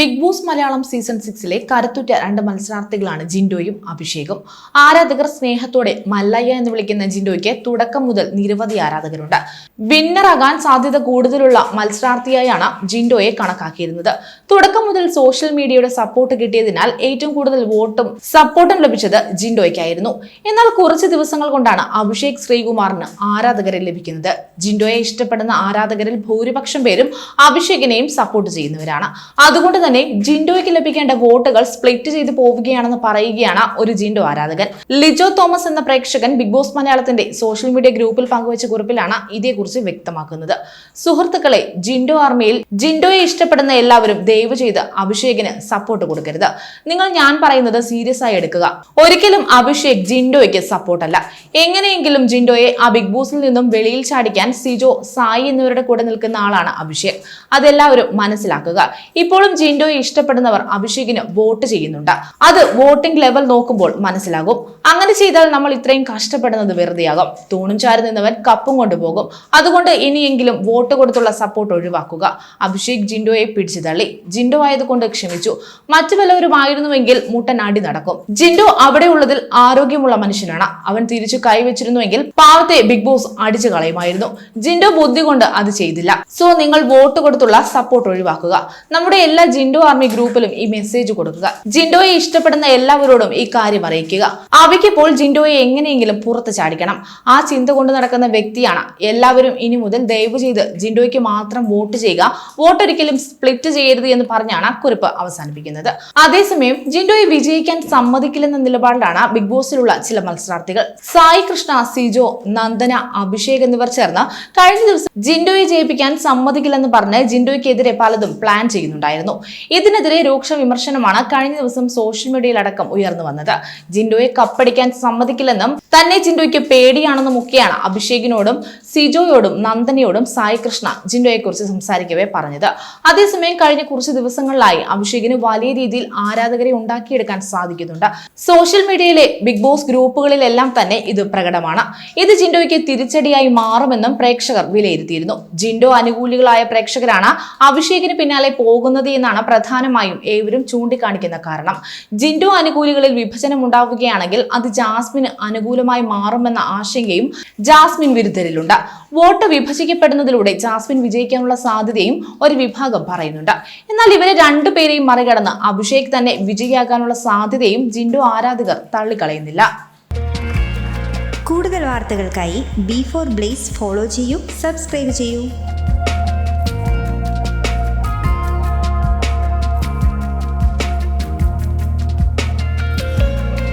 Big boss Malayalam season സിക്സിലെ കരുത്തുറ്റ രണ്ട് മത്സരാർത്ഥികളാണ് ജിൻഡോയും അഭിഷേകും. ആരാധകർ സ്നേഹത്തോടെ മല്ലയ്യ എന്ന് വിളിക്കുന്ന ജിൻഡോയ്ക്ക് തുടക്കം മുതൽ നിരവധി ആരാധകരുണ്ട്. വിന്നറാകാൻ സാധ്യത കൂടുതലുള്ള മത്സരാർത്ഥിയായാണ് ജിൻഡോയെ കണക്കാക്കിയിരുന്നത്. തുടക്കം മുതൽ സോഷ്യൽ മീഡിയയുടെ സപ്പോർട്ട് കിട്ടിയതിനാൽ ഏറ്റവും കൂടുതൽ വോട്ടും സപ്പോർട്ടും ലഭിച്ചത് ജിൻഡോയ്ക്കായിരുന്നു. എന്നാൽ കുറച്ച് ദിവസങ്ങൾ കൊണ്ടാണ് അഭിഷേക് ശ്രീകുമാറിന് ആരാധകരെ ലഭിക്കുന്നത്. ജിൻഡോയെ ഇഷ്ടപ്പെടുന്ന ആരാധകരിൽ ഭൂരിപക്ഷം പേരും അഭിഷേകിനെയും സപ്പോർട്ട് ചെയ്യുന്നവരാണ്. അതുകൊണ്ട് തന്നെ ജിൻഡോയ്ക്ക് ലഭിക്കേണ്ട വോട്ടുകൾ സ്പ്ലിറ്റ് ചെയ്ത് പോവുകയാണെന്ന് പറയുകയാണ് ഒരു ജിൻഡോ ആരാധകൻ. ലിജോ തോമസ് എന്ന പ്രേക്ഷകൻ ബിഗ് ബോസ് മലയാളത്തിന്റെ സോഷ്യൽ മീഡിയ ഗ്രൂപ്പിൽ പങ്കുവച്ച കുറിപ്പിലാണ് ഇതേക്കുറിച്ച് വ്യക്തമാക്കുന്നത്. സുഹൃത്തുക്കളെ ജിൻഡോ ആർമിയിൽ ജിൻഡോയെ ഇഷ്ടപ്പെടുന്ന എല്ലാവരും ദയവ് ചെയ്ത് അഭിഷേകിന് സപ്പോർട്ട് കൊടുക്കരുത്. നിങ്ങൾ ഞാൻ പറയുന്നത് സീരിയസ് ആയി എടുക്കുക. ഒരിക്കലും അഭിഷേക് ജിൻഡോയ്ക്ക് സപ്പോർട്ടല്ല എങ്ങനെയെങ്കിലും ജിൻഡോയെ ആ ബിഗ് ബോസിൽ നിന്നും വെളിയിൽ ചാടിക്കാൻ സിജോ സായി എന്നിവരുടെ കൂടെ നിൽക്കുന്ന ആളാണ് അഭിഷേക്. അതെല്ലാവരും മനസ്സിലാക്കുക. ഇപ്പോഴും ജിൻഡോയെ ഇഷ്ടപ്പെടുന്നവർ അഭിഷേകിന് വോട്ട് ചെയ്യുന്നുണ്ട്. അത് വോട്ടിംഗ് ലെവൽ നോക്കുമ്പോൾ മനസ്സിലാകും. അങ്ങനെ ചെയ്താൽ നമ്മൾ ഇത്രയും കഷ്ടപ്പെടുന്നത് വെറുതെയാകും. തൂണും ചാരി നിന്നവൻ കപ്പും കൊണ്ടുപോകും. അതുകൊണ്ട് ഇനിയെങ്കിലും വോട്ട് കൊടുത്തുള്ള സപ്പോർട്ട് ഒഴിവാക്കുക. അഭിഷേക് ജിൻഡോയെ പിടിച്ചു തള്ളി. ജിൻഡോ ആയതുകൊണ്ട് ക്ഷമിച്ചു. മറ്റു വല്ലവരുമായിരുന്നുവെങ്കിൽ മുട്ടനാടി നടക്കും. ജിൻഡോ അവിടെ ഉള്ളതിൽ ആരോഗ്യമുള്ള മനുഷ്യനാണ്. അവൻ തിരിച്ചു കൈവച്ചിരുന്നുവെങ്കിൽ പാവത്തെ ബിഗ് ബോസ് അടിച്ചു കളയുമായിരുന്നു. ജിൻഡോ ബുദ്ധി കൊണ്ട് അത് ചെയ്തില്ല. സോ നിങ്ങൾ വോട്ട് കൊടുത്തുള്ള സപ്പോർട്ട് ഒഴിവാക്കുക. നമ്മുടെ എല്ലാ ജിൻഡോ ആർമി ഗ്രൂപ്പിലും ഈ മെസ്സേജ് കൊടുക്കുക. ജിൻഡോയെ ഇഷ്ടപ്പെടുന്ന എല്ലാവരോടും ഈ കാര്യം അറിയിക്കുക. അവയ്ക്കിപ്പോൾ ജിൻഡോയെ എങ്ങനെയെങ്കിലും പുറത്ത് ചാടിക്കണം. ആ ചിന്ത കൊണ്ട് നടക്കുന്ന വ്യക്തിയാണ് എല്ലാവരും ഇനി മുതൽ ദയവ് ചെയ്ത് ജിൻഡോയ്ക്ക് മാത്രം വോട്ട് ചെയ്യുക. വോട്ട് ഒരിക്കലും സ്പ്ലിറ്റ് ചെയ്യരുത് എന്ന് പറഞ്ഞാണ് കുറിപ്പ് അവസാനിപ്പിക്കുന്നത്. അതേസമയം ജിൻഡോയെ വിജയിക്കാൻ സമ്മതിക്കില്ലെന്ന നിലപാടിലാണ് ബിഗ് ബോസിലുള്ള ചില മത്സരാർത്ഥികൾ. സായി കൃഷ്ണ സിജോ നന്ദന അഭിഷേക് എന്നിവർ ചേർന്ന് കഴിഞ്ഞ ദിവസം ജിൻഡോയെ ജയിപ്പിക്കാൻ സമ്മതിക്കില്ലെന്ന് പറഞ്ഞ് ജിൻഡോയ്ക്കെതിരെ പലതും പ്ലാൻ ചെയ്യുന്നുണ്ടായിരുന്നു. ഇതിനെതിരെ രൂക്ഷ വിമർശനമാണ് കഴിഞ്ഞ ദിവസം സോഷ്യൽ മീഡിയയിൽ അടക്കം ഉയർന്നു വന്നത്. ജിൻഡോയെ കപ്പടിക്കാൻ സമ്മതിക്കില്ലെന്നും തന്നെ ജിൻഡോയ്ക്ക് പേടിയാണെന്നും ഒക്കെയാണ് അഭിഷേകിനോടും സിജോയോടും നന്ദനയോടും സായി കൃഷ്ണ ജിൻഡോയെ കുറിച്ച് സംസാരിക്കവേ പറഞ്ഞത്. അതേസമയം കഴിഞ്ഞ കുറച്ച് ദിവസങ്ങളിലായി അഭിഷേകിന് വലിയ രീതിയിൽ ആരാധകരെ ഉണ്ടാക്കിയെടുക്കാൻ സാധിക്കുന്നുണ്ട്. സോഷ്യൽ മീഡിയയിലെ ബിഗ് ബോസ് ഗ്രൂപ്പുകളിലെല്ലാം തന്നെ ഇത് പ്രകടമാണ്. ഇത് ജിൻഡോയ്ക്ക് തിരിച്ചടിയായി മാറുമെന്നും പ്രേക്ഷകർ വിലയിരുത്തിയിരുന്നു. ജിൻഡോ അനുകൂലികളായ പ്രേക്ഷകരാണ് അഭിഷേകിന് പിന്നാലെ പോകുന്നത് എന്നാണ് പ്രധാനമായും ഏവരും ചൂണ്ടിക്കാണിക്കുന്ന കാരണം. ജിൻഡോ അനുകൂലികളിൽ വിഭജനം ഉണ്ടാവുകയാണെങ്കിൽ അത് ജാസ്മിന് അനുകൂലമായി മാറുമെന്ന ആശങ്കയും ജാസ്മിൻ വിരുദ്ധരിലുണ്ട്. വോട്ട് വിഭജിക്കപ്പെടുന്നതിലൂടെ ജാസ്മിൻ വിജയിക്കാനുള്ള സാധ്യതയും ഒരു വിഭാഗം പറയുന്നുണ്ട്. എന്നാൽ ഇവരെ രണ്ടുപേരെയും മറികടന്ന് അഭിഷേക് തന്നെ വിജയിയാകാനുള്ള സാധ്യതയും ജിൻഡോ ആരാധകർ തള്ളിക്കളയുന്നില്ല. കൂടുതൽ വാർത്തകൾക്കായി ബി ഫോർ ബ്ലേസ് ഫോളോ ചെയ്യൂ സബ്സ്ക്രൈബ് ചെയ്യൂ.